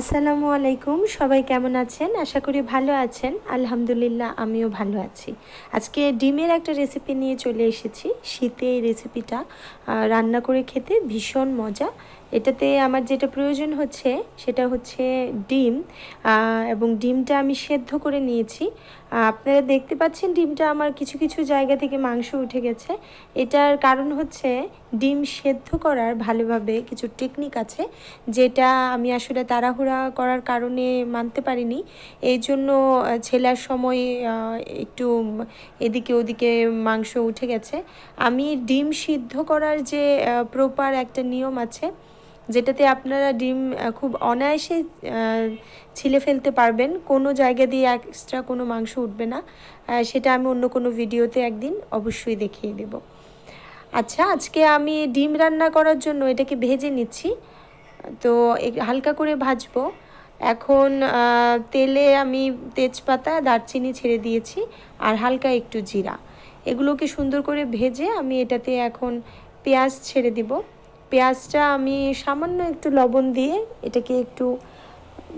আসসালামু আলাইকুম, সবাই কেমন আছেন? আশা করি ভালো আছেন। আলহামদুলিল্লাহ, আমিও ভালো আছি। আজকে ডিমের একটা রেসিপি নিয়ে চলে এসেছি। শীতে এই রেসিপিটা রান্না করে খেতে ভীষণ মজা। এটাতে আমার যেটা প্রয়োজন হচ্ছে, সেটা হচ্ছে ডিম। এবং ডিমটা আমি সেদ্ধ করে নিয়েছি। আপনারা দেখতে পাচ্ছেন ডিমটা আমার কিছু কিছু জায়গা থেকে মাংস উঠে গেছে। এটার কারণ হচ্ছে ডিম সেদ্ধ করার ভালোভাবে কিছু টেকনিক আছে, যেটা আমি আসলে তাড়াহুড়া করার কারণে মানতে পারিনি। এই জন্য ছেলার সময় একটু এদিকে ওদিকে মাংস উঠে গেছে। আমি ডিম সিদ্ধ করার যে প্রপার একটা নিয়ম আছে যেটাতে আপনারা ডিম খুব অনায়াসে ছিলে ফেলতে পারবেন। কোনো জায়গা দিয়ে এক্সট্রা কোনো মাংস উঠবে না। সেটা আমি অন্য কোনো ভিডিওতে একদিন অবশ্যই দেখিয়ে দেব। আচ্ছা আজকে আমি ডিম রান্না করার জন্য এটাকে ভেজে নিচ্ছি। তো হালকা করে ভাজবো। এখন তেলে আমি তেজপাতা, দারচিনি ছেড়ে দিয়েছি আর হালকা একটু জিরা। এগুলোকে সুন্দর করে ভেজে আমি এটাতে এখন পেঁয়াজ ছেড়ে দিব। পেঁয়াজটা আমি সামান্য একটু লবণ দিয়ে এটাকে একটু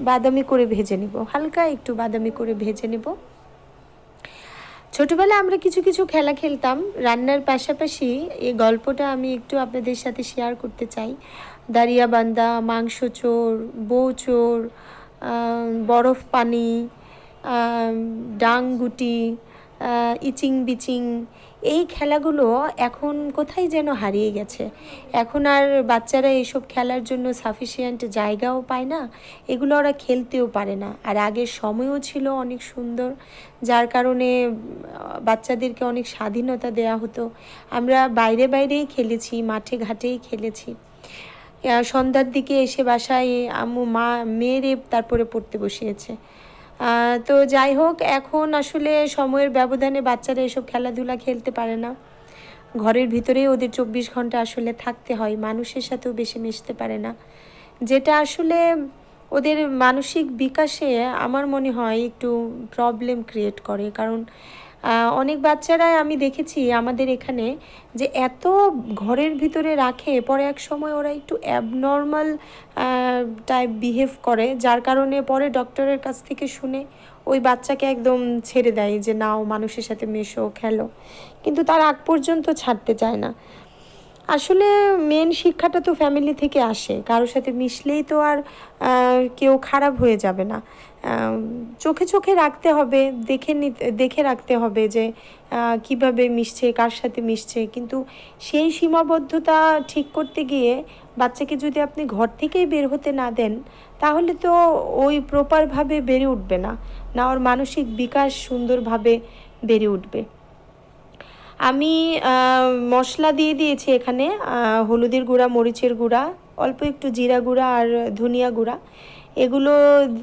বাদামি করে ভেজে নিব। হালকা একটু বাদামি করে ভেজে নেব। ছোটবেলায় আমরা কিছু কিছু খেলা খেলতাম। রান্নার পাশাপাশি এই গল্পটা আমি একটু আপনাদের সাথে শেয়ার করতে চাই। দাঁড়িয়াবান্ধা মাংস চোর, বউ চোর বরফ পানি ডাংগুটি ইচিং বিচিং, এই খেলাগুলো এখন কোথায় যেন হারিয়ে গেছে। এখন আর বাচ্চারা এইসব খেলার জন্য সাফিসিয়েন্ট জায়গাও পায় না, এগুলো ওরা খেলতেও পারে না। আর আগের সময়ও ছিল অনেক সুন্দর, যার কারণে বাচ্চাদেরকে অনেক স্বাধীনতা দেয়া হতো। আমরা বাইরে বাইরেই খেলেছি, মাঠে ঘাটেই খেলেছি। সন্ধ্যার দিকে এসে বাসায় আম্মু মা মেয়েরে তারপরে পড়তে বসিয়েছে। তো যাই হোক, এখন আসলে সময়ের ব্যবধানে বাচ্চারা এসব খেলাধুলা খেলতে পারে না। ঘরের ভিতরেই ওদের চব্বিশ ঘণ্টা আসলে থাকতে হয়, মানুষের সাথেও বেশি মিশতে পারে না। যেটা আসলে ওদের মানসিক বিকাশে আমার মনে হয় একটু প্রবলেম ক্রিয়েট করে, কারণ অনেক বাচ্চারাই আমি দেখেছি আমাদের এখানে যে এত ঘরের ভিতরে রাখে, পরে এক সময় ওরা একটু অ্যাবনর্মাল টাইপ বিহেভ করে, যার কারণে পরে ডক্টরের কাছ থেকে শুনে ওই বাচ্চাকে একদম ছেড়ে দেয় যে, নাও, মানুষের সাথে মেশো, খেলো। কিন্তু তার আগ পর্যন্ত ছাড়তে চায় না। আসলে মেন শিক্ষাটা তো ফ্যামিলি থেকে আসে। কারোর সাথে মিশলেই তো আর কেউ খারাপ হয়ে যাবে না। চোখে চোখে রাখতে হবে, দেখে নিতে, দেখে রাখতে হবে যে কীভাবে মিশছে, কার সাথে মিশছে। কিন্তু সেই সীমাবদ্ধতা ঠিক করতে গিয়ে বাচ্চাকে যদি আপনি ঘর থেকেই বের হতে না দেন, তাহলে তো ওই প্রপারভাবে বেড়ে উঠবে না। না, ওর মানসিক বিকাশ সুন্দরভাবে বেড়ে উঠবে। আমি মশলা দিয়ে দিয়েছি এখানে হলুদের গুঁড়া, মরিচের গুঁড়া, অল্প একটু জিরা গুঁড়া আর ধনিয়া গুঁড়া। এগুলো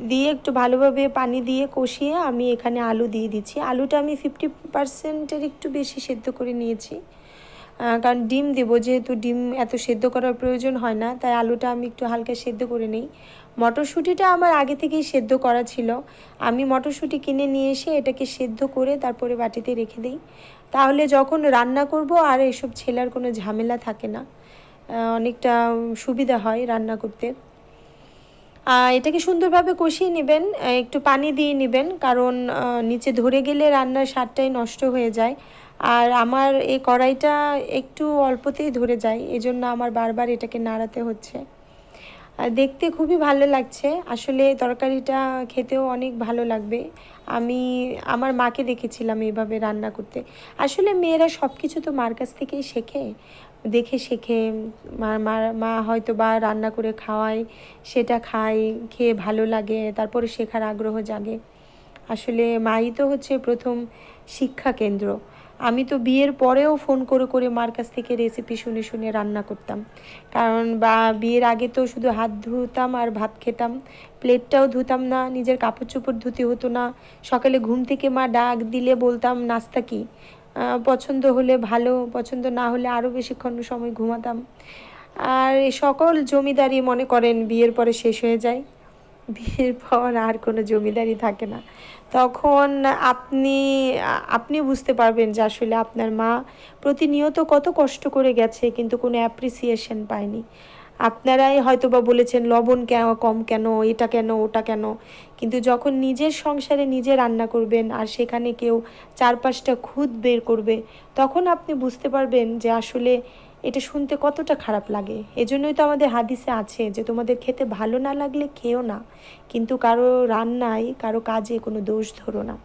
দিয়ে একটু ভালোভাবে পানি দিয়ে কষিয়ে আমি এখানে আলু দিয়ে দিচ্ছি। আলুটা আমি ফিফটি পার্সেন্টের একটু বেশি সেদ্ধ করে নিয়েছি। কারণ ডিম দেবো, যেহেতু ডিম এত সেদ্ধ করার প্রয়োজন হয় না, তাই আলুটা আমি একটু হালকা সেদ্ধ করে নিই। মটরশুঁটিটা আমার আগে থেকেই সেদ্ধ করা ছিল। আমি মটরশুঁটি কিনে নিয়ে এসে এটাকে সেদ্ধ করে তারপরে বাটিতে রেখে দিই। তাহলে যখন রান্না করব আর এসব ছেলার কোনো ঝামেলা থাকে না অনেকটা সুবিধা হয় রান্না করতে। এটাকে সুন্দরভাবে কষিয়ে নেবেন একটু পানি দিয়ে নেবেন, কারণ নিচে ধরে গেলে রান্নার স্বাদটাই নষ্ট হয়ে যায়। আর আমার এই কড়াইটা একটু অল্পতেই ধরে যায়, এজন্য আমার বারবার এটাকে নাড়াতে হচ্ছে। দেখতে খুবই ভালো লাগছে। আসলে তরকারিটা খেতেও অনেক ভালো লাগবে। আমি, আমার মাকে দেখেছিলাম এইভাবে রান্না করতে। আসলে মেয়েরা সব কিছু তো মার কাছ থেকেই শেখে। দেখে শেখে, মা- মা হয়তো বা রান্না করে খাওয়ায়, সেটা খায়, খেয়ে ভালো লাগে, তারপরে শেখার আগ্রহ জাগে। আসলে মাই তো হচ্ছে প্রথম শিক্ষা কেন্দ্র। আমি তো বিয়ের পরেও ফোন করে করে মার কাছ থেকে রেসিপি শুনে শুনে রান্না করতাম। কারণ বা বিয়ের আগে তো শুধু হাত ধুতাম আর ভাত খেতাম। প্লেটটাও ধুতাম না, নিজের কাপড় চোপড় ধুতে হতো না। সকালে ঘুম থেকে মা ডাক দিলে বলতাম, নাস্তা কি? পছন্দ হলে ভালো, পছন্দ না হলে আরও বেশিক্ষণ সময় ঘুমাতাম। আর সকল জমিদারি মনে করেন বিয়ের পরে শেষ হয়ে যায়। বিয়ের পর আর কোনো জমিদারি থাকে না। তখন আপনি আপনি বুঝতে পারবেন যে আসলে আপনার মা প্রতিনিয়ত কত কষ্ট করে গেছে কিন্তু কোনো অ্যাপ্রিসিয়েশন পায়নি। আপনারাই হয়তো বা বলেছেন, লবণ কেন, কম কেন, এটা কেন, ওটা কেন? কিন্তু যখন নিজের সংসারে নিজে রান্না করবেন আর সেখানে কেউ চার পাঁচটা খুদ বের করবে, তখন আপনি বুঝতে পারবেন যে আসলে এটা শুনতে কতটা খারাপ লাগে? এজন্যই তো আমাদের হাদিসে আছে যে তোমাদের খেতে ভালো না লাগলে খেও না। কিন্তু কারও রান্নায়, কারও কাজে কোনো দোষ ধরো না।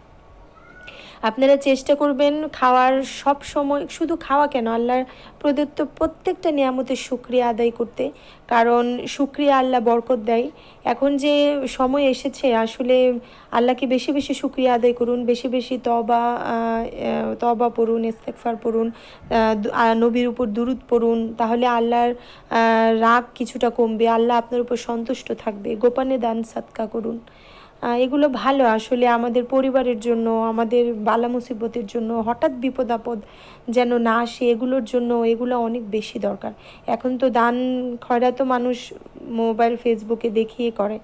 আপনারা চেষ্টা করবেন খাওয়ার সব সময়, শুধু খাওয়া কেন? আল্লাহর প্রদত্ত প্রত্যেকটা নিয়ামতের সুক্রিয়া আদায় করতে। কারণ সুক্রিয়া আল্লাহ বরকত দেয়। এখন যে সময় এসেছে, আসলে আল্লাহকে বেশি বেশি সুক্রিয়া আদায় করুন, বেশি বেশি তবা তবা পড়ুন ইস্তেকফার পড়ুন নবীর উপর দুরুদ পড়ুন, তাহলে আল্লাহর রাগ কিছুটা কমবে, আল্লাহ আপনার উপর সন্তুষ্ট থাকবে। গোপানে দান সাতকা করুন। এগুলো ভালো আসলে আমাদের পরিবারের জন্য, আমাদের বালা মুসিবতের জন্য, হঠাৎ বিপদ আপদ যেন না আসে, এগুলোর জন্য এগুলো অনেক বেশি দরকার। এখন তো দান খয়রা তো মানুষ মোবাইল ফেসবুকে দেখিয়ে করে।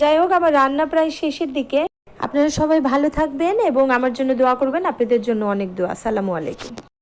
যাই হোক আমার রান্না প্রায় শেষের দিকে। আপনারা সবাই ভালো থাকবেন এবং আমার জন্য দোয়া করবেন। আপনাদের জন্য অনেক দোয়া। আসসালামু আলাইকুম।